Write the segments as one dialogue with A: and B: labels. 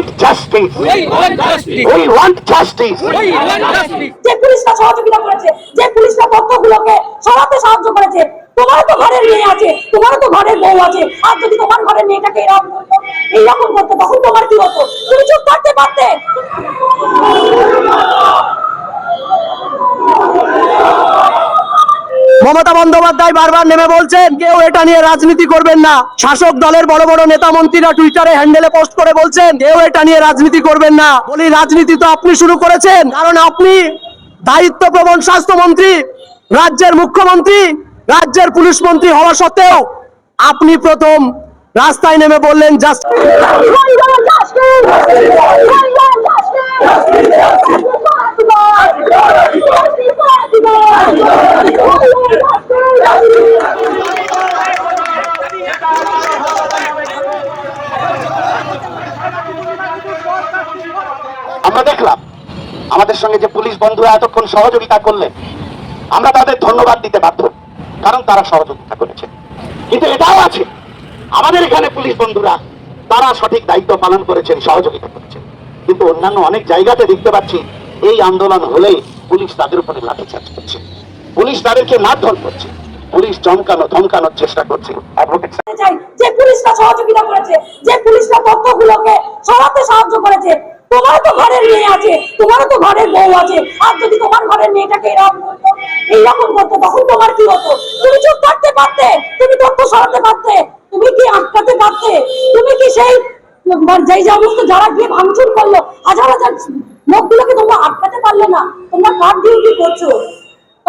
A: want justice.
B: We want justice.
A: We want justice.
B: We want justice.
C: যে পুলিশরা সহযোগিতা করেছে যে পুলিশরা পক্ষগুলোকে সরাতে সাহায্য করেছে তোমারও তো ঘরের মেয়ে আছে তোমারও তো ঘরের বউ আছে আর যদি তোমার ঘরের মেয়েটাকে এরকম করতো এইরকম করতো তখন তোমার কি হতো তুমি চুপ থাকতে পারতে
D: মমতা বন্দ্যোপাধ্যায় বারবার নেমে বলছেন, কেউ এটা নিয়ে রাজনীতি করবেন না। শাসক দলের বড় বড় নেতা মন্ত্রীরা টুইটারে হ্যান্ডেলে পোস্ট করে বলছেন, কেউ এটা নিয়ে রাজনীতি করবেন না। বলি, রাজনীতি তো আপনি শুরু করেছেন, কারণ আপনি দায়িত্ব প্রবণ স্বাস্থ্যমন্ত্রী, রাজ্যের মুখ্যমন্ত্রী, রাজ্যের পুলিশ মন্ত্রী হওয়া সত্ত্বেও আপনি প্রথম রাস্তায় নেমে বললেন, জাস্ট
A: আমরা দেখলাম, আমাদের সঙ্গে যে পুলিশ বন্ধুরা এতক্ষণ সহযোগিতা করলেন আমরা তাদের ধন্যবাদ দিতে বাধ্য, কারণ তারা সহযোগিতা করেছে। কিন্তু এটাও আছে, আমাদের এখানে পুলিশ বন্ধুরা, তারা সঠিক দায়িত্ব পালন করেছেন, সহযোগিতা করেছেন। কিন্তু অন্যান্য অনেক জায়গাতে দেখতে পাচ্ছি, এই আন্দোলন হলেই পুলিশ তাদের উপরে লাঠিচার্জ করছে। পুলিশ তাদেরকে মারধর করছে। পুলিশ চমকানো, ধমকানোর চেষ্টা করছে।
C: যে সহযোগিতা করেছে, যে তথ্যগুলোকে সরাতে সাহায্য করেছে তো ঘরের মেয়ে আছে, তোমারও তো ঘরের বউ আছে, আর যদি তোমার ঘরের মেয়েটাকে এরকম এইরকম করতো, তখন তোমার কি হতো? তুমি চুপ থাকতে পারতে, তুমি তথ্য সরাতে পারতে, তুমি কি আটকাতে পারতে, তুমি কি সেই যেই সমস্ত যারা গিয়ে ভাঙচুর করল, হাজার হাজার লোকগুলোকে তোমরা আটকাতে পারলে না? তোমরা কার ডিউটি করছ?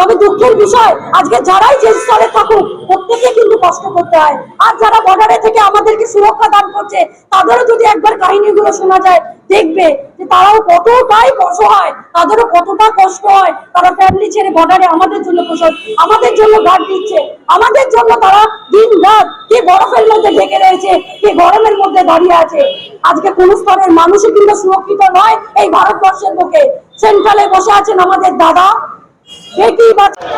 C: তবে দুঃখের বিষয়, আজকে যারাই যে স্তরে থাকুক, প্রত্যেকে কিন্তু কষ্ট করতে হয়। আর যারা বর্ডারে থেকে আমাদেরকে সুরক্ষা দান করছে, তাদেরও যদি একবার কাহিনীগুলো শোনা যায়, দেখবে যে তারাও কতটাই অসহায় তাদেরও কতটা কষ্ট হয়। তারা ফ্যামিলি ছেড়ে বর্ডারে আমাদের জন্য প্রসব আমাদের জন্য গার্ড দিচ্ছে, আমাদের জন্য তারা দিন রাত কে বরফের মধ্যে ঢেকে রয়েছে, কে গরমের মধ্যে দাঁড়িয়ে আছে। আজকে কোন স্তরের মানুষই কিন্তু সুরক্ষিত নয় এই ভারতবর্ষের বুকে। সেন্ট্রালে বসে আছেন আমাদের দাদা বেটি বাঁচাও